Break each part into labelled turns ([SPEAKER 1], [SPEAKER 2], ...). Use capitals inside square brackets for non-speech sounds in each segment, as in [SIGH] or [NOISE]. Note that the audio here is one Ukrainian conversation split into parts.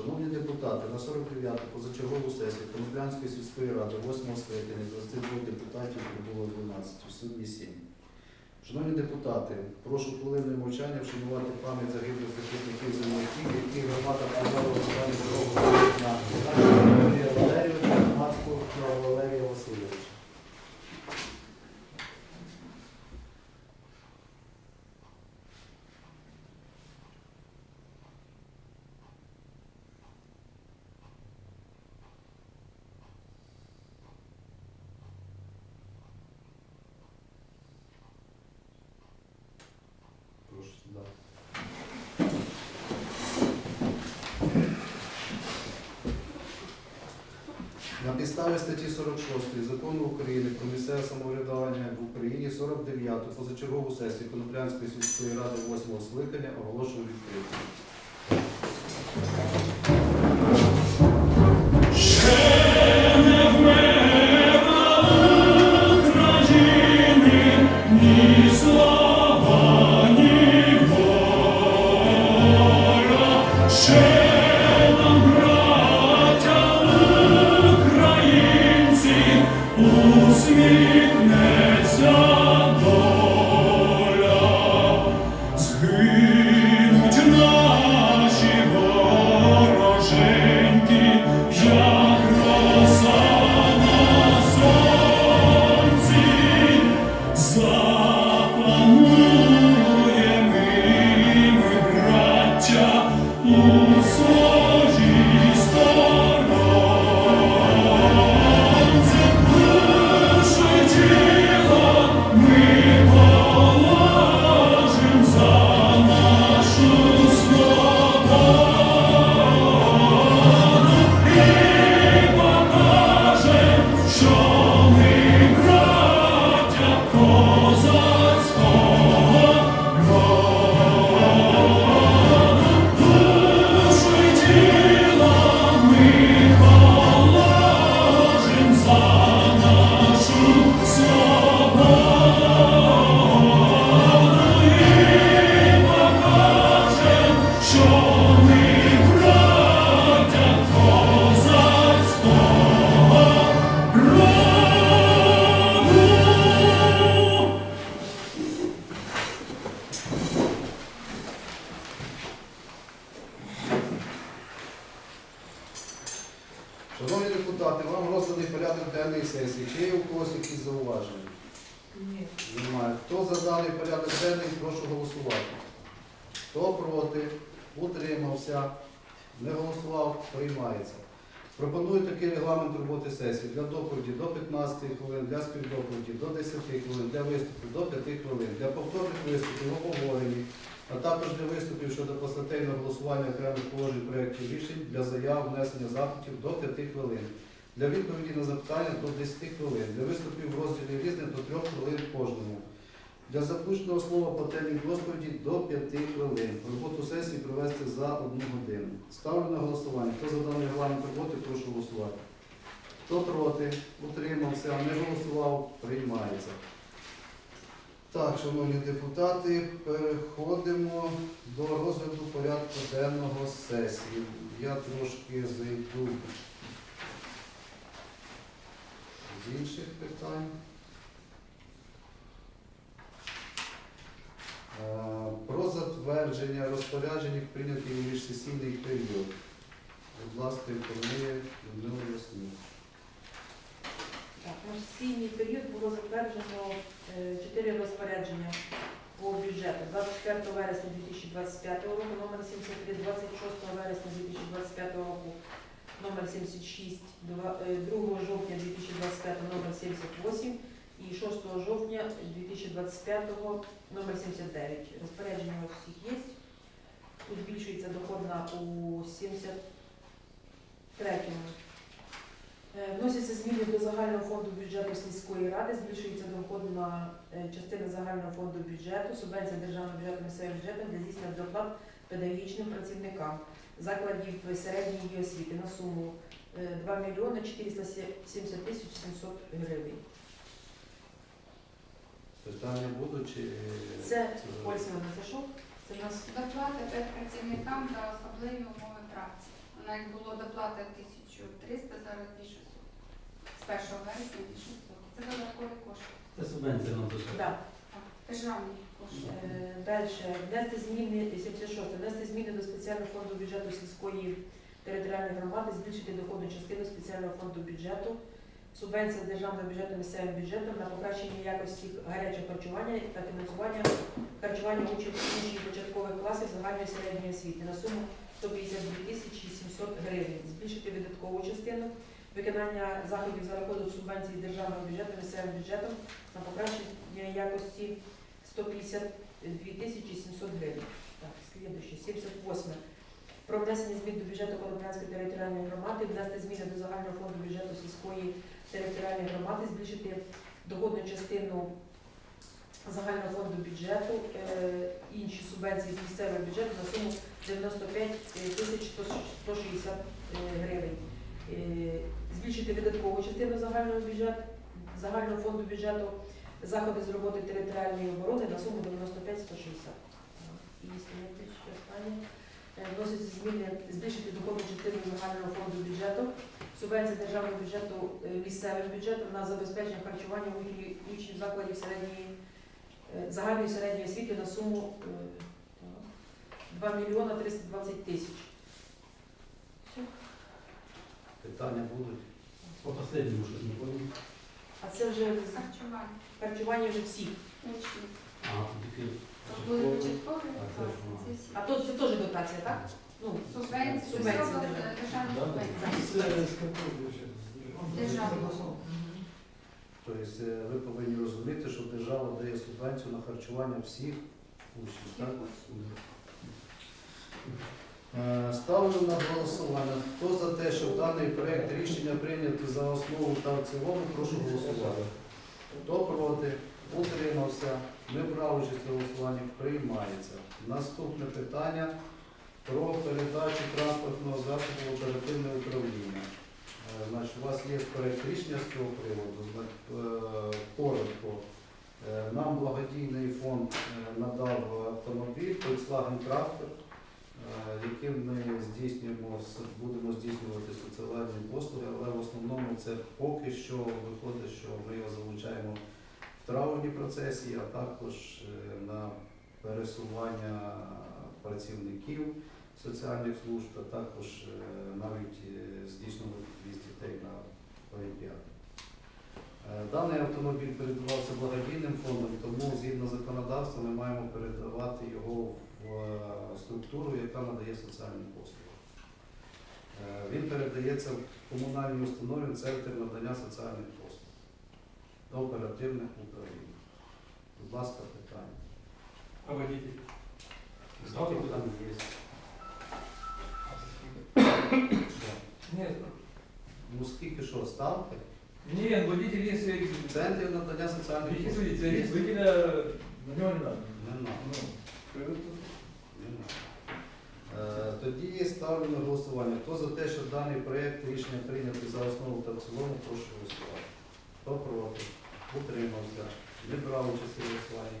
[SPEAKER 1] Шановні депутати, на 49-ту позачергову сесію Коноплянської сільської ради 8 скликання з 22 депутатів прибуло 12, у судді 7. Шановні депутати, прошу хвилиною мовчання вшанувати пам'ять загиблих захисників земляків, які громада провела останні дорогу на Валерія Валерійовича, Валерія Васильовича. Прошу сюди. На підставі статті 46 Закону України про місцеве самоврядування в Україні 49-ту позачергову сесію Коноплянської сільської ради 8 скликання оголошую відкритою. Шановні депутати, вам розданий порядок денної сесії. Чи є у когось якісь зауваження?
[SPEAKER 2] Ні.
[SPEAKER 1] Немає. Хто за даний порядок денний, прошу голосувати. Хто проти, утримався, не голосував, приймається. Пропоную такий регламент роботи сесії для доповіді до 15 хвилин, для співдоповіді до 10 хвилин, для виступів до 5 хвилин, для повторних виступів в обговоренні, а також для виступів щодо постатей на голосування окремих положень проєктів рішень для заяв внесення запитів до 5 хвилин. Для відповіді на запитання до 10 хвилин, для виступів в розділі різних до 3 хвилин кожному. Для заключного слова по темі доповіді до 5 хвилин. Роботу сесії провести за одну годину. Ставлю на голосування. Хто за даний регламент роботи, прошу голосувати. Хто проти, утримався, не голосував, приймається. Так, шановні депутати, переходимо до розгляду порядку денного сесії. Я трошки зайду з інших питань. Про затвердження розпоряджень, прийнятих у міжсесійний період. Будь ласка, інформує Людмила Ясмін.
[SPEAKER 2] На сесійний період було затверджено е, чотири розпорядження по бюджету. 24 вересня 2025 року, номер 73, 26 вересня 2025 року, номер 76, два- е, 2 жовтня 2025 номер 78 і 6 жовтня 2025 номер 79. Розпорядження у всіх є. Тут збільшується доходна у 73-му Е, Вносяться зміни до загального фонду бюджету сільської ради, збільшується доходна е, частина загального фонду бюджету, субвенція державного бюджету місцевим бюджетом для здійснення доплат педагогічним працівникам закладів середньої освіти на суму е, 2 мільйони 470 тисяч 700 гривень.
[SPEAKER 1] Питання будуть чи
[SPEAKER 2] Це це що? Це нас
[SPEAKER 3] Доплати працівникам за особливі умови праці. У Навіть було доплата 1300, зараз 2600. З 1 вересня 2600. Це додаткові кошти.
[SPEAKER 4] Це субвенція нам дуже.
[SPEAKER 2] Да.
[SPEAKER 3] Державні кошти.
[SPEAKER 2] Е, Далі. Внести зміни, 76. Внести зміни до спеціального фонду бюджету сільської територіальної громади, збільшити доходну частину спеціального фонду бюджету, субвенція з державного бюджету місцевим бюджетом на покращення якості гарячого харчування та фінансування харчування учнів учнів початкових класів загальної середньої освіти на суму 152 тисячі 700 гривень. Збільшити видаткову частину виконання заходів за рахунок субвенції державного бюджету місцевим бюджетом на покращення якості 152 тисячі 700 гривень. Так, слідуюче, 78. Про внесення змін до бюджету Коломбянської територіальної громади, внести зміни до загального фонду бюджету сільської територіальної громади, збільшити доходну частину загального фонду бюджету, е, інші субвенції з місцевого бюджету на суму 95 тисяч 160 е, гривень. Збільшити видаткову частину загального бюджету, загального фонду бюджету заходи з роботи територіальної оборони на суму 95 160. І останнє. Е, зміни збільшити доходну частину загального фонду бюджету, субвенції державного бюджету е, місцевим бюджетом на забезпечення харчування учнів- закладів середньої е, загальної середньої освіти на суму е, 2 мільйона 320 тисяч.
[SPEAKER 1] Питання будуть?
[SPEAKER 4] По останньому щось не понял.
[SPEAKER 2] А це вже
[SPEAKER 3] Харчування.
[SPEAKER 2] харчування вже всіх.
[SPEAKER 4] А, тільки
[SPEAKER 3] То були початкові
[SPEAKER 4] А, це ж, ну.
[SPEAKER 3] Це всі.
[SPEAKER 2] А то це теж дотація, так? Ну,
[SPEAKER 3] Субвенції,
[SPEAKER 2] Субвенції.
[SPEAKER 3] Державного.
[SPEAKER 1] Тобто е, ви повинні розуміти, що держава дає субвенцію на харчування всіх учнів. Так? Е, Ставлю на голосування. Хто за те, щоб даний проект рішення прийняти за основу та в цілому, прошу голосувати. Хто проти? Утримався. Не брав участь у голосуванні. Приймається. Наступне питання про передачу транспортного засобу в оперативне управління. Е, Значить, у вас є проект рішення з цього приводу. Е, Коротко. Е, Нам благодійний фонд е, надав автомобіль Volkswagen Crafter, е, яким ми здійснюємо, будемо здійснювати соціальні послуги, але в основному це поки що виходить, що ми його залучаємо в травні процесі, а також е, на пересування працівників соціальних служб, а також е, навіть е, здійснювати в'їзд дітей на Олімпіаду. Е, Даний автомобіль передавався благодійним фондом, тому згідно законодавства ми маємо передавати його в е, структуру, яка надає соціальні послуги. Е, Він передається в комунальній установі Центр надання соціальних послуг до оперативних управлінь. Будь ласка, питання.
[SPEAKER 4] А водитель?
[SPEAKER 1] Ставки там є.
[SPEAKER 5] Нет,
[SPEAKER 1] Ну скільки що, ставки?
[SPEAKER 5] нет, водитель, если...
[SPEAKER 1] Центр надання соціальних послуг.
[SPEAKER 5] водителя на него не надо.
[SPEAKER 1] Не надо.
[SPEAKER 5] Ну,
[SPEAKER 1] Не надо. Е, Тоді є ставлю на голосування. Хто за те, щоб даний проєкт рішення прийняти за основу та в цілому, прошу голосувати. Хто проти? Утримався. Не брав участь у голосуванні.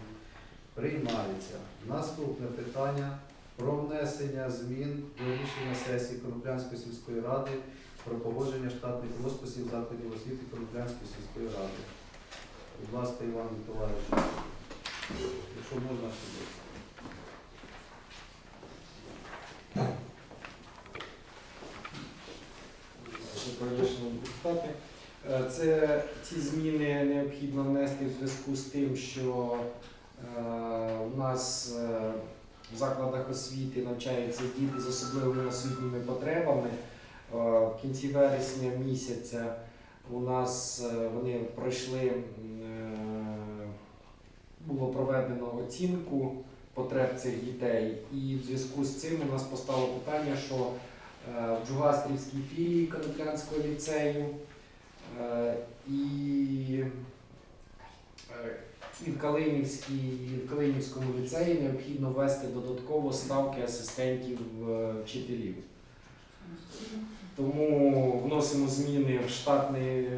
[SPEAKER 1] Приймається. Наступне питання про внесення змін до рішення сесії Коноплянської сільської ради про погодження штатних розписів закладів освіти Коноплянської сільської ради. Будь ласка, Іван Миколаївич, якщо можна сюди.
[SPEAKER 6] Шановні депутати, е, Це ці зміни необхідно внести в зв'язку з тим, що е, у нас е, в закладах освіти навчаються діти з особливими освітніми потребами. Е, В кінці вересня місяця у нас е, вони пройшли, е, було проведено оцінку потреб цих дітей, і в зв'язку з цим у нас постало питання, що е, в Джугастрівській філії Коноплянського ліцею е, і е, і в Калинівській, в Калинівському ліцеї необхідно ввести додатково ставки асистентів е, вчителів. Тому вносимо зміни в штатний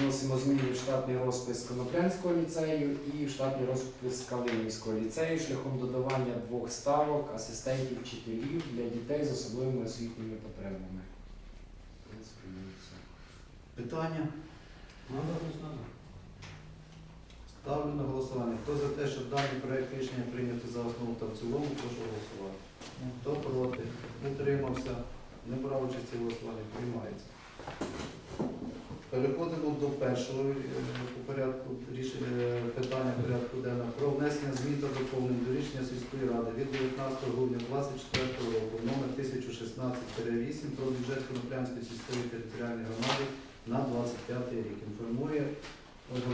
[SPEAKER 6] вносимо зміни в штатний розпис Коноплянського ліцею і в штатний розпис Калинівського ліцею шляхом додавання двох ставок асистентів вчителів для дітей з особливими освітніми потребами.
[SPEAKER 4] Ну Питання? Ну,
[SPEAKER 1] Ставлю на голосування. Хто за те, щоб даний проєкт рішення прийняти за основу та в цілому, прошу голосувати. Ну. Хто проти? Утримався. Не брав участі в голосуванні? Приймається. Переходимо до першого е, по порядку рішення питання порядку денного про внесення змін та доповнень до рішення сільської ради від 19 грудня 2024 року номер 1016-8 про бюджет Коноплянської сільської територіальної громади на 25 рік. Інформує Ольга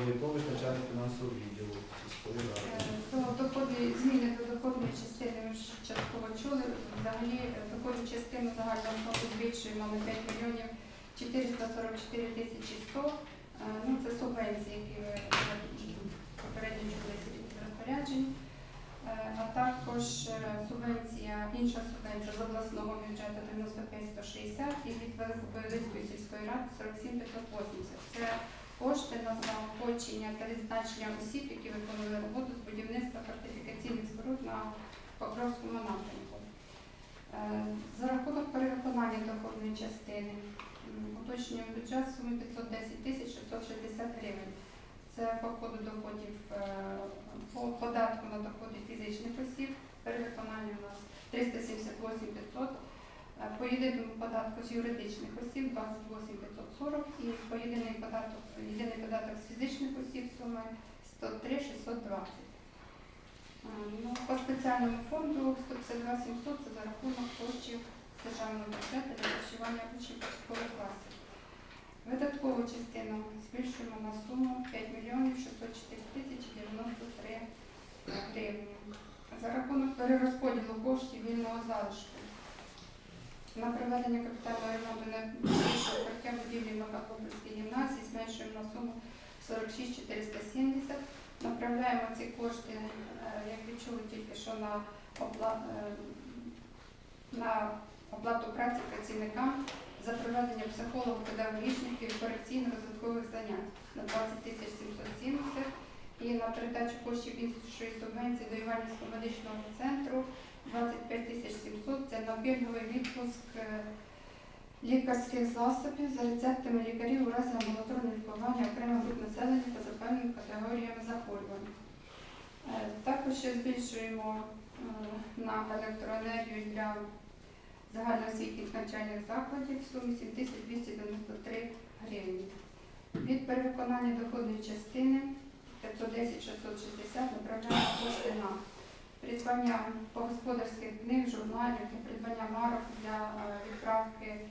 [SPEAKER 1] начальник фінансового відділу ради.
[SPEAKER 3] Доходи, зміни до доходної частини ми вже частково чули. Взагалі е, доходну частину загального фонду збільшуємо на 5 мільйонів 444 тисячі 100. Е, Ну, це субвенції, які ви е, попередньо чули з розпоряджень. Е, А також е, субвенція, інша субвенція з обласного бюджету 95-160 і від Великої сільської ради 47 580. Це кошти на заохочення та відзначення осіб, які виконували роботу з будівництва фортифікаційних споруд на Покровському напрямку. Е, За рахунок перевиконання доходної частини уточнюємо бюджет в сумі 510 тисяч 660 гривень. Це по ходу доходів е, по податку на доходи фізичних осіб. Перевиконання у нас 378 500. Е, По єдиному податку з юридичних осіб 28 540 і по єдиний податок, єдиний податок з фізичних осіб суми 103 620. Е, Ну, по спеціальному фонду 152 700 це за рахунок коштів державного бюджету для харчування учнів класів. Видаткову частину збільшуємо на суму 5 мільйонів 604 тисячі 93 гривні. За рахунок перерозподілу коштів вільного залишку на проведення капітального ремонту на більше укриття будівлі Макапопольської гімназії зменшуємо на суму 46 470. Направляємо ці кошти, е, як ви чули тільки що на оплату, на оплату праці працівникам за проведення психолого-педагогічних і корекційно-розвиткових занять на 20 тисяч 770 і на передачу коштів іншої субвенції до Іванівського медичного центру 25 тисяч 700 це на відпуск е, лікарських засобів за рецептами лікарів у разі амбулаторного лікування окремих груп населення та за певними категоріями захворювань. Е, Також ще збільшуємо е, на електроенергію для загальноосвітніх навчальних закладів в сумі 7293 гривні. Від перевиконання доходної частини 510 660 направляємо кошти на придбання по господарських книг, журналів, для придбання марок для е, відправки е,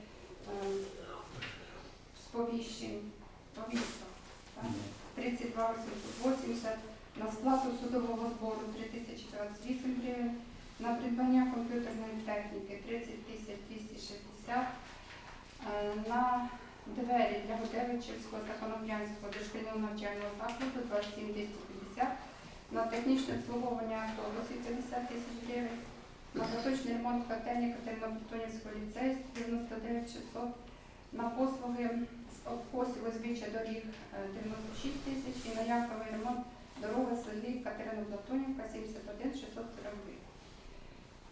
[SPEAKER 3] сповіщень, повісток. так. 32 880, на сплату судового збору 3028 гривень, на придбання комп'ютерної техніки 30 260, е, на двері для Гудевичівського та Коноплянського дошкільного навчального закладу 27 250, на технічне обслуговування автобусів 50 тисяч гривень, на поточний ремонт котельні Катерино-Платонівського ліцею 99 600, на послуги з обкосів узбіччя доріг е, 96 тисяч. І на яковий ремонт дороги селі Катерино-Платонівка 71 642.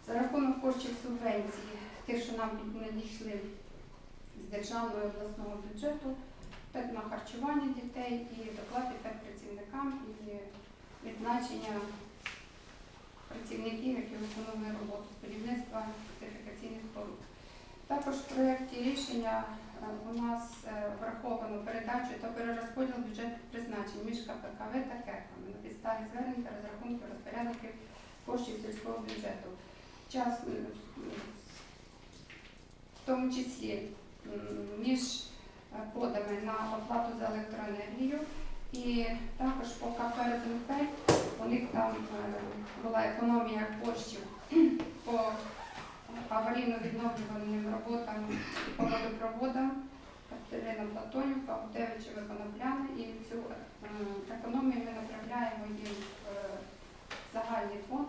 [SPEAKER 3] За рахунок коштів субвенції, тих, що нам надійшли з державного і обласного бюджету, так на харчування дітей і доплати працівникам і відзначення працівників, які виконували роботу з будівництва фортифікаційних споруд. Також в проєкті рішення е, у нас е, враховано передачу та перерозподіл бюджетних призначень між КПКВ та КЕКами на підставі звернень та розрахунків розпорядників коштів сільського бюджету. Час е, в тому числі між е, кодами на оплату за електроенергію і також по КП у них там е, була економія коштів [CLEARS THROAT] по аварійно-відновлювальним роботам і по водопроводам Катерина Платонівка, Гудевичева Конопляни і цю е, економію ми направляємо їм в е, загальний фонд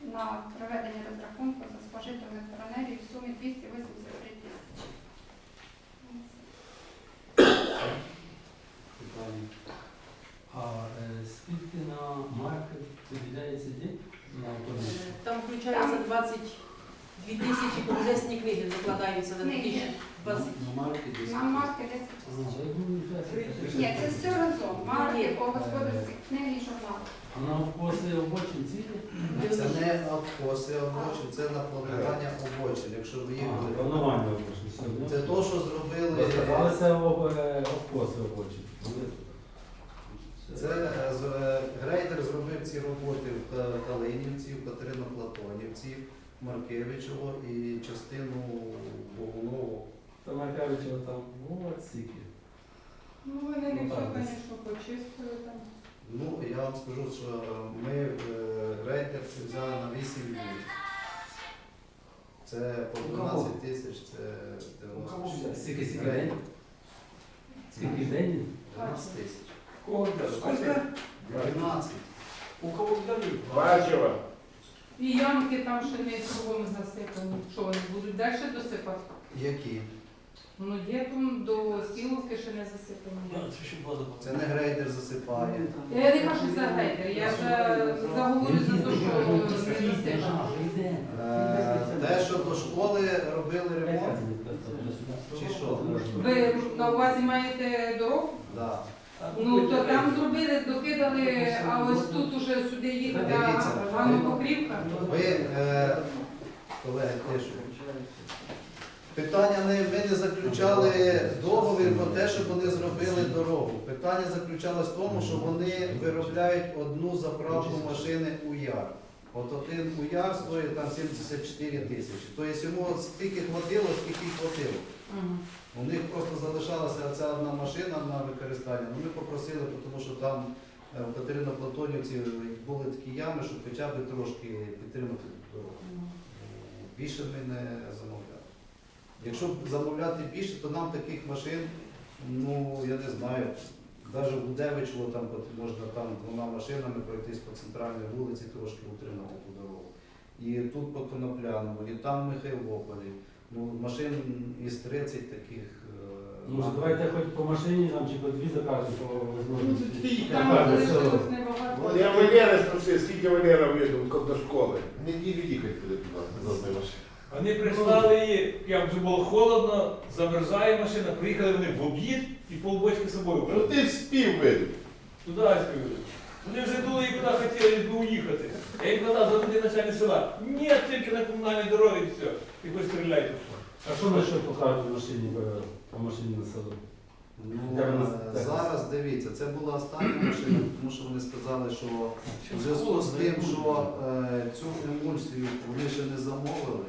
[SPEAKER 3] на проведення розрахунку за спожиту електроенергію в сумі 283 тисячі.
[SPEAKER 4] А е, скільки на маркет виділяється день на автобус?
[SPEAKER 2] Е, Там включається 22 тисячі бюджетні книги закладаються на
[SPEAKER 3] ні.
[SPEAKER 2] 2020.
[SPEAKER 1] На марки десь.
[SPEAKER 3] На марки 10
[SPEAKER 4] А,
[SPEAKER 3] тисяч.
[SPEAKER 4] я думаю, це-
[SPEAKER 3] Ні, це все разом. Марки по господарських книги і журнали.
[SPEAKER 4] А на вкуси обочин цілі?
[SPEAKER 1] Це не обкоси обочин, це на планування обочин. Якщо ви їхали.
[SPEAKER 4] Планування обочин.
[SPEAKER 1] Це то, що зробили.
[SPEAKER 4] Це е, обкоси обочин.
[SPEAKER 1] Це е, е, грейдер зробив ці роботи в Калинівці, в Катериноплатонівці, в Маркевичево і частину Богунову.
[SPEAKER 4] Там Макаричева там, от сіки.
[SPEAKER 3] Ну, вони не
[SPEAKER 4] Ну,
[SPEAKER 3] все, звісно, почистили там.
[SPEAKER 1] Ну, я вам скажу, що ми е, грейдер це взяли на 8 днів. Це по 12 тисяч, це
[SPEAKER 4] У
[SPEAKER 1] 90
[SPEAKER 4] взяли? Скільки скільки день? Скільки день?
[SPEAKER 1] 12 тисяч.
[SPEAKER 5] Кого взяли?
[SPEAKER 4] Сколько?
[SPEAKER 1] 12.
[SPEAKER 4] У кого взяли?
[SPEAKER 7] Бачила.
[SPEAKER 8] І ямки там ще не кругом засипані. Що вони будуть далі досипати?
[SPEAKER 1] Які?
[SPEAKER 8] Ну є там до сілки ще не засипані.
[SPEAKER 1] Це не грейдер засипає.
[SPEAKER 8] Я не кажу за гейдер, я за, заговорю за те, що не засипано.
[SPEAKER 1] Е, Те, що до школи робили ремонт, Чи що?
[SPEAKER 8] Ви на увазі маєте дорогу?
[SPEAKER 1] да.
[SPEAKER 8] Ну то там зробили, докидали, а ось тут уже сюди їхати,
[SPEAKER 1] Дивіться.
[SPEAKER 8] а воно покрівка.
[SPEAKER 1] Ви, е, колеги, теж. Питання не ми не заключали договір про те, щоб вони зробили дорогу. Питання заключалось в тому, що вони виробляють одну заправку машини УЯР. От один УЯР стоїть там 74 тисячі. Тобто йому стільки хватило, скільки хватило. У них просто залишалася ця одна машина на використання. Ну, ми попросили, тому що там е, в Катерино-Платонівці були такі ями, щоб хоча б трошки підтримати дорогу. Більше ми не замовляли. Якщо б замовляти більше, то нам таких машин, ну я не знаю, навіть в Гудевичево там можна там двома машинами пройтись по центральній вулиці, трошки утримати ту дорогу. І тут по Конопляному, і там в Михайлополі. Ну, машин із 30 таких. е,
[SPEAKER 4] Може, давайте хоч по машині там чи по дві закажемо по можливості.
[SPEAKER 8] Там залишилось небагато.
[SPEAKER 7] Я Валера спросив, скільки Валера видав до школи. Неділю їхати туди туди, з одної машини.
[SPEAKER 5] Вони прислали її, як вже було холодно, замерзає машина, приїхали вони в обід і полбочки з собою
[SPEAKER 7] Ну ти спів видав.
[SPEAKER 5] Туди скажу. Вони вже дули і куди хотіли би уїхати. Я їм казав, заведи начальник села. Ні, тільки на комунальній дорозі і все. І ви стріляйте.
[SPEAKER 4] А що на що покажуть в машині по- по машині на село?
[SPEAKER 1] Ну, е,
[SPEAKER 4] зараз?
[SPEAKER 1] зараз дивіться, це була остання машина, тому що вони сказали, що в зв'язку з тим, що е, цю емульсію вони ще не замовили,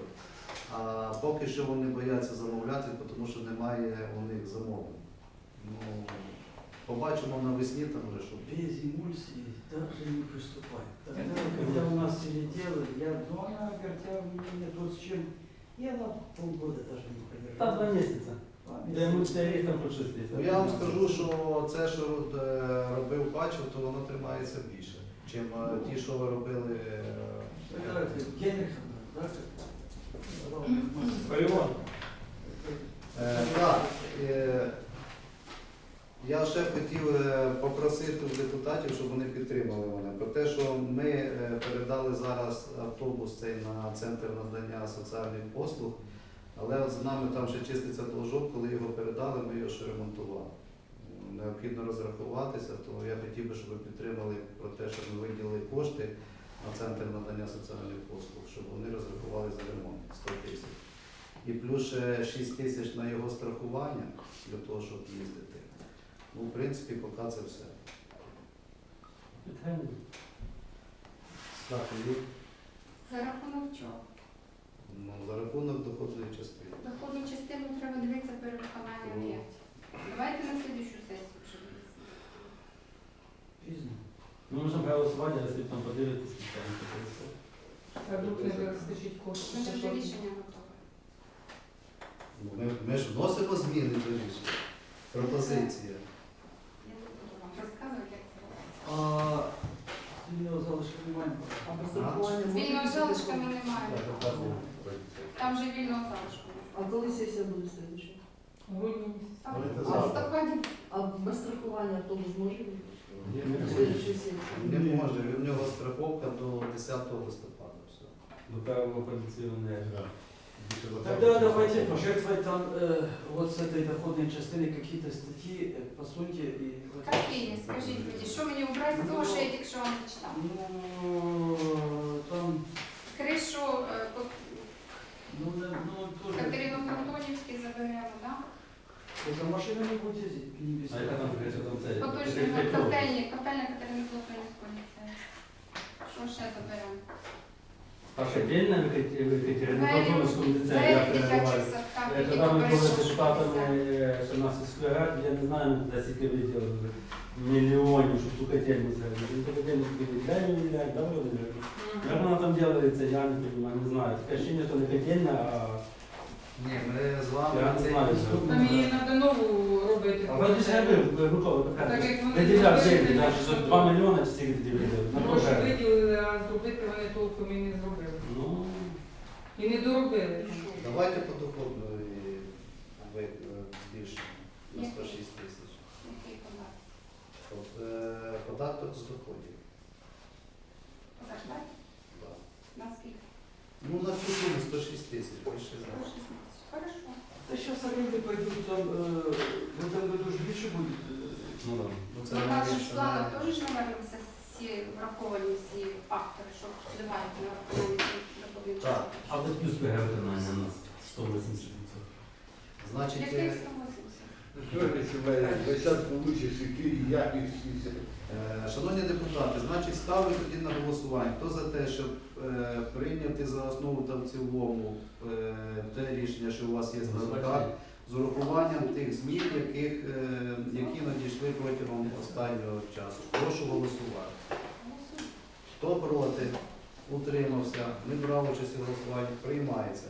[SPEAKER 1] а поки що вони бояться замовляти, тому що немає у них замовлень. Ну, побачимо навесні там вже, що
[SPEAKER 9] без эмульсии даже не приступай. Тогда, когда у нас переделы, я, ну она, говорит, я, мне тут с чем, я на полгода даже не
[SPEAKER 4] Та два
[SPEAKER 9] продержу.
[SPEAKER 4] місяці. Де ми цей рік там почистити.
[SPEAKER 1] Ну, я вам скажу, що це, що е, робив Бачив, то воно тримається більше, чим е, ті, що ви робили. е,
[SPEAKER 9] Тогда это Генрихсон, да? как-
[SPEAKER 5] Полігон.
[SPEAKER 1] Е, Так, е, я ще хотів е, попросити депутатів, щоб вони підтримали мене. Про те, що ми е, передали зараз автобус цей на центр надання соціальних послуг, але з нами там ще чиститься должок, коли його передали, ми його ще ремонтували. Необхідно розрахуватися, то я хотів би, щоб ви підтримали про те, щоб ми виділили кошти на центр надання соціальних послуг, щоб вони розрахували за ремонт 100 тисяч. І плюс ще 6 тисяч на його страхування для того, щоб їздити. Ну, в принципі, поки це все.
[SPEAKER 4] Питання.
[SPEAKER 3] За рахунок чого?
[SPEAKER 1] Ну, за рахунок доходної частини.
[SPEAKER 3] Доходну частину треба дивитися перевиконання
[SPEAKER 1] Ну.
[SPEAKER 3] об'єктів. Давайте на слідущу сесію вже дивитися.
[SPEAKER 9] Пізно.
[SPEAKER 4] Ми можемо проголосувати, якщо там подивитися, там
[SPEAKER 8] А вдруг не вистачить коштів.
[SPEAKER 3] Ми вже рішення готове.
[SPEAKER 1] Ну, Ми, ми ж вносимо зміни до рішення. Пропозиція.
[SPEAKER 3] Я не буду вам розказувати, як
[SPEAKER 9] вільного залишку немає.
[SPEAKER 2] А
[SPEAKER 3] вільного залишка ми не маємо. Там вже вільного залишку.
[SPEAKER 2] А коли сесія буде слідча?
[SPEAKER 8] Грудні місяці.
[SPEAKER 3] В.
[SPEAKER 2] А без страхування автобус може бути?
[SPEAKER 1] Не може, в нього страховка до 10 листопада. Все.
[SPEAKER 4] До певного
[SPEAKER 7] більше за
[SPEAKER 9] Тогда
[SPEAKER 7] це.
[SPEAKER 9] давайте пожертвовать там э, вот с этой доходной частины какие-то статьи, э, посуньте и... вот-
[SPEAKER 3] Какие? Скажіть мені, що мені убрати з того, що я тільки що вам зачитала?
[SPEAKER 9] Ну, там,
[SPEAKER 3] Кришу е, по
[SPEAKER 9] ну, на- ну, тоже...
[SPEAKER 3] Катерину Антонівський заберемо, так?
[SPEAKER 9] Это машина не будет ездить, не без
[SPEAKER 4] А яка там що там це?
[SPEAKER 3] Поточно котельні, котельня Катерини Антонівської. Що ще заберемо?
[SPEAKER 4] Ваша отдельно в Екатеринославському ліцеї,
[SPEAKER 3] Двері
[SPEAKER 4] я
[SPEAKER 3] садках,
[SPEAKER 4] Е, ми були
[SPEAKER 3] перейшли
[SPEAKER 4] депутатами що нас раді, я не знаю, де скільки виділили мільйонів, щоб ту котельну зробити. Він ту котельну тільки виділяє, виділяє, да, Володимир? Вона там робиться, я не розумію, не знаю. Таке ощущення, що не котельня, а
[SPEAKER 1] Ні, ми з вами
[SPEAKER 4] Я не знаю,
[SPEAKER 1] наступний-
[SPEAKER 8] Там її треба нову робити.
[SPEAKER 4] А ви ж Микола
[SPEAKER 8] Так як вони
[SPEAKER 4] Виділяв
[SPEAKER 8] зробили,
[SPEAKER 4] землі, навіть
[SPEAKER 8] що?
[SPEAKER 4] 2 мільйони чи скільки виділили, на
[SPEAKER 8] Гроші
[SPEAKER 4] пожежу.
[SPEAKER 8] виділили, а зробити вони толком і не зробили.
[SPEAKER 4] Ну,
[SPEAKER 8] І не доробили.
[SPEAKER 1] Давайте по доходної ви е, збільшимо на 106 тисяч.
[SPEAKER 3] Який податок?
[SPEAKER 1] От, е, Податок з доходів. Да.
[SPEAKER 3] Наскільки?
[SPEAKER 1] Ну, на цю суму 106 тисяч, більше не.
[SPEAKER 3] 116. Хорошо.
[SPEAKER 9] Да сейчас аренды пойдут, там, э, в этом году же больше будет. э,
[SPEAKER 4] ну да.
[SPEAKER 1] Ну,
[SPEAKER 3] Ну, в наших
[SPEAKER 1] більше
[SPEAKER 3] планах
[SPEAKER 1] не-
[SPEAKER 3] теж ж, мабуть, все всі враховані всі фактори, що впливають на враховані доходів.
[SPEAKER 1] Так.
[SPEAKER 4] А ви плюс виконання у нас 180%.
[SPEAKER 1] Значить,
[SPEAKER 3] Який
[SPEAKER 1] е,
[SPEAKER 3] 180?
[SPEAKER 7] Ну, що ж, Сімея, ви зараз получиш і ти, і я, і всі.
[SPEAKER 1] Е, Шановні депутати, значить ставлю тоді на голосування. Хто за те, щоб е, прийняти за основу та в цілому е, те рішення, що у вас є на з урахуванням тих змін, яких, е, які надійшли протягом останнього часу. Прошу голосувати. Хто проти? Утримався, не брав участь у голосуванні, приймається.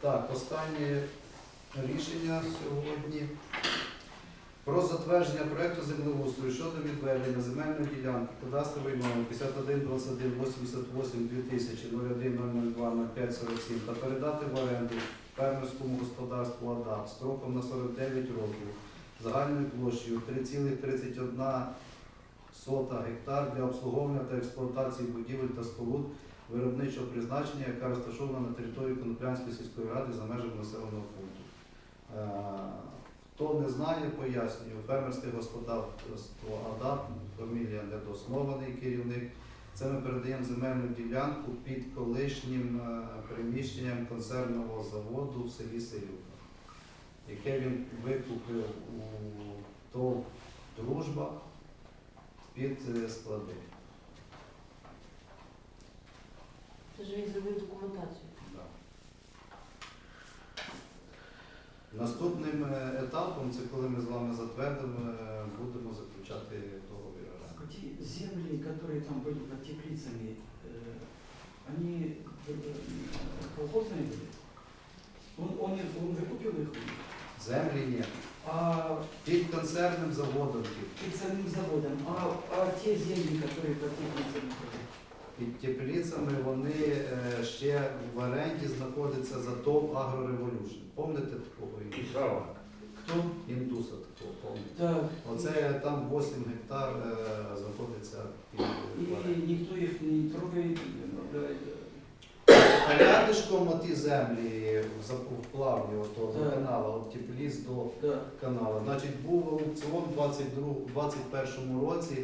[SPEAKER 1] Так, останнє рішення сьогодні. Про затвердження проекту землеустрою щодо відведення земельної ділянки кадастровий номер 51 21 88 2000 01 002 05 47 та передати в оренду фермерському господарству АДАП строком на 49 років загальною площею 3,31 гектар для обслуговування та експлуатації будівель та споруд виробничого призначення, яка розташована на території Коноплянської сільської ради за межами населеного пункту. Хто не знає, пояснюю, фермерське господарство АДАП, фамілія недоснований керівник. Це ми передаємо земельну ділянку під колишнім е, приміщенням консервного заводу в селі Селюка, яке він викупив у ТОВ Дружба під е, склади.
[SPEAKER 2] Це ж він зробив документацію.
[SPEAKER 1] Да. Наступним е, етапом, це коли ми з вами затвердимо, е, будемо заключати договір оренди.
[SPEAKER 9] Так эти земли, которые там были под теплицами, э, они э, колхозные были? Он, он, их- он выкупил их?
[SPEAKER 1] Землі ні.
[SPEAKER 9] А
[SPEAKER 1] Під консервним заводом під.
[SPEAKER 9] перед самим заводом, а, а те земли, которые под теплицами были?
[SPEAKER 1] Під теплицями вони е, ще в оренді знаходяться за ТОВ Агрореволюшн. Пам'ятаєте такого
[SPEAKER 7] Кисава.
[SPEAKER 9] Кто?
[SPEAKER 1] індуса такого? Пам'ятаєте?
[SPEAKER 9] Так.
[SPEAKER 1] Оце там 8 гектар е, знаходиться під оренді.
[SPEAKER 9] никто их не да.
[SPEAKER 1] А Рядишком оті землі в плавні ото, до каналу, от тепліс до каналу. Значить, був аукціон у 2021 році.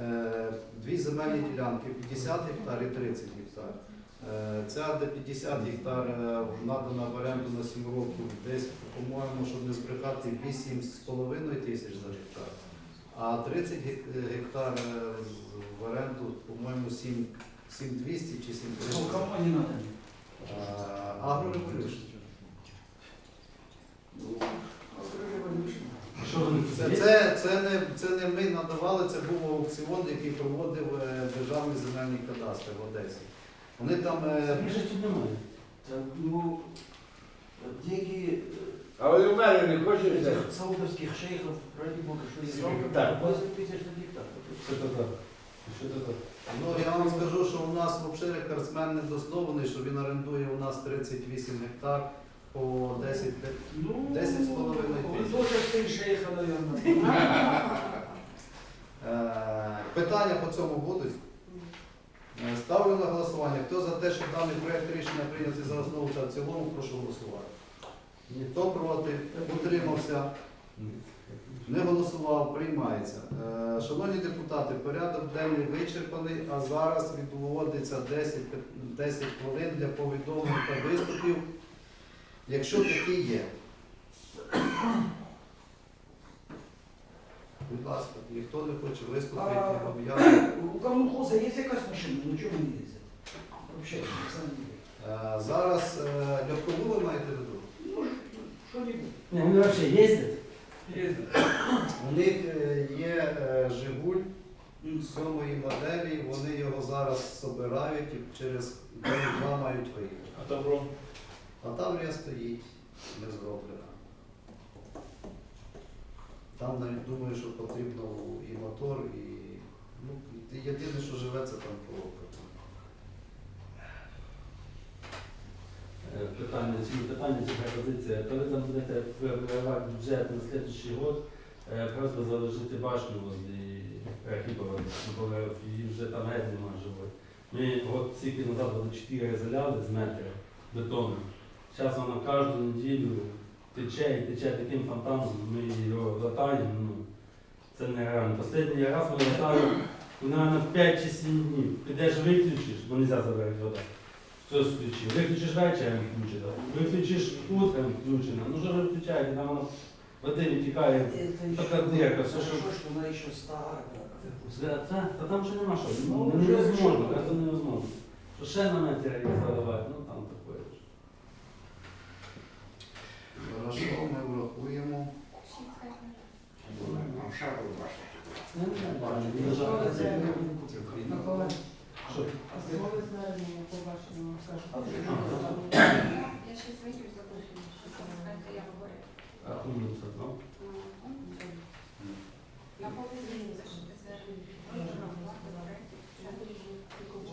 [SPEAKER 1] Е, Дві земельні ділянки 50 гектар і 30 гектар. Е, Ця де 50 гектар е, надана в оренду на 7 років, десь, по-моєму, щоб не збрехати, 8,5 тисяч за гектар. А 30 гектар в оренду, по-моєму, 7 7200 чи
[SPEAKER 9] Ну,
[SPEAKER 1] 7300.
[SPEAKER 9] кому не надо?
[SPEAKER 1] Е, Агрореволюшн.
[SPEAKER 9] Ну, агрореволюшн.
[SPEAKER 4] Що вони
[SPEAKER 1] Це, це, це, не, це не ми надавали, це був аукціон, який проводив е, Державний земельний кадастр в Одесі. Вони там е,
[SPEAKER 4] Більше тут немає.
[SPEAKER 9] Так, ну, деньги
[SPEAKER 7] А ви у мене не
[SPEAKER 9] э,
[SPEAKER 7] хочете взяти?
[SPEAKER 9] этих саудовских шейхов, ради бога, что я
[SPEAKER 7] Сколько
[SPEAKER 9] жалко,
[SPEAKER 7] так?
[SPEAKER 9] 20 тысяч на гектар.
[SPEAKER 4] Що це так? Що це так?
[SPEAKER 1] ну я вам скажу, що у нас взагалі рекордсмен недоснований, що він орендує у нас 38 гектар по 10 те-
[SPEAKER 9] Ну,
[SPEAKER 1] 10 с половиной
[SPEAKER 9] Вы
[SPEAKER 1] тысяч.
[SPEAKER 9] тоже сын шейха, наверное.
[SPEAKER 1] Е, Питання по цьому будуть?
[SPEAKER 2] Ні.
[SPEAKER 9] Э,
[SPEAKER 1] Е, Ставлю на голосування. Хто за те, щоб даний проект рішення прийняти за основу та в цілому, прошу голосувати. Ніхто проти, утримався, не голосував, приймається. Е, Шановні депутати, порядок денний вичерпаний, а зараз відводиться 10, пи- 10 хвилин для повідомлень та виступів, якщо такі є. Будь ласка, ніхто не хоче виступити, об'явити.
[SPEAKER 9] У колхоза є якась машина, чому не Юрійович.
[SPEAKER 1] Е, Зараз е, легкову ви маєте в виду?
[SPEAKER 9] Ну, що-нибудь.
[SPEAKER 4] Не, вони вообще їздять.
[SPEAKER 1] У них е, є Жигуль сьомої моделі, вони його зараз собирають і через день-два мають виїхати.
[SPEAKER 5] А Таврон?
[SPEAKER 1] А Таврія стоїть, не зроблена. Там навіть думаю, що потрібно і мотор, і ну, єдине, що живе, це там коробка.
[SPEAKER 4] Е, Питання, чи не питання, чи пропозиція. Коли там будете вибирати бюджет на слідчий год, е, просто заложити башню возле Архіпова, бо її вже там геть немає живої. Ми год стільки назад були 4 заляли з метра бетону. Зараз вона кожну неділю тече і тече таким фонтаном, ми його латаємо. Ну, це нереально. Останній раз ми латали, ну, наверное, 5 чи 7 днів. Підеш виключиш, бо не можна забрати вода. Хтось включив. Виключиш вечором включено, виключиш утром включено. Ну що включаєте, там воно води відтікає.
[SPEAKER 9] Это
[SPEAKER 4] Така
[SPEAKER 9] еще
[SPEAKER 4] дырка, все, що-
[SPEAKER 9] что она еще старая.
[SPEAKER 4] Та, та, та там ще нема що.
[SPEAKER 9] Ну,
[SPEAKER 4] Ну, невозможно,
[SPEAKER 9] що?
[SPEAKER 4] невозможно. Що ще на метр їх заливати, ну там таке. ж.
[SPEAKER 1] Хорошо, ми врахуємо.
[SPEAKER 4] Ну, не бачу,
[SPEAKER 8] Що
[SPEAKER 4] не
[SPEAKER 8] ви
[SPEAKER 4] жалко.
[SPEAKER 8] це? Микола,
[SPEAKER 4] Що?
[SPEAKER 8] а слово звернення по вашому скажу.
[SPEAKER 3] Я ще свою запишу, що це я говорю.
[SPEAKER 4] А кому це, ну?
[SPEAKER 3] На поведінку зашити звернення.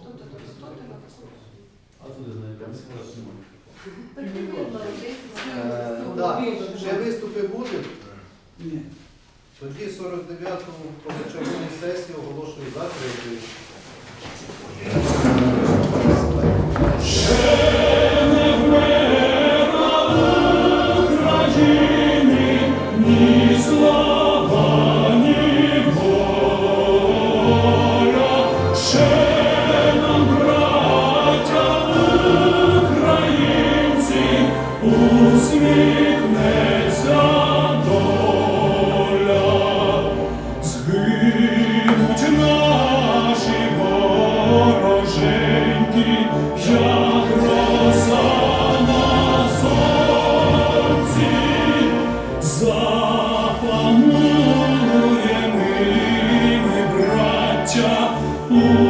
[SPEAKER 3] Що-то, то-то, то-то, на таку.
[SPEAKER 4] А туди знаєте.
[SPEAKER 1] Е, Так, ще виступи будуть.
[SPEAKER 9] Ні.
[SPEAKER 1] Тоді 49-му позачергову сесію оголошую закритою.
[SPEAKER 10] Ще you.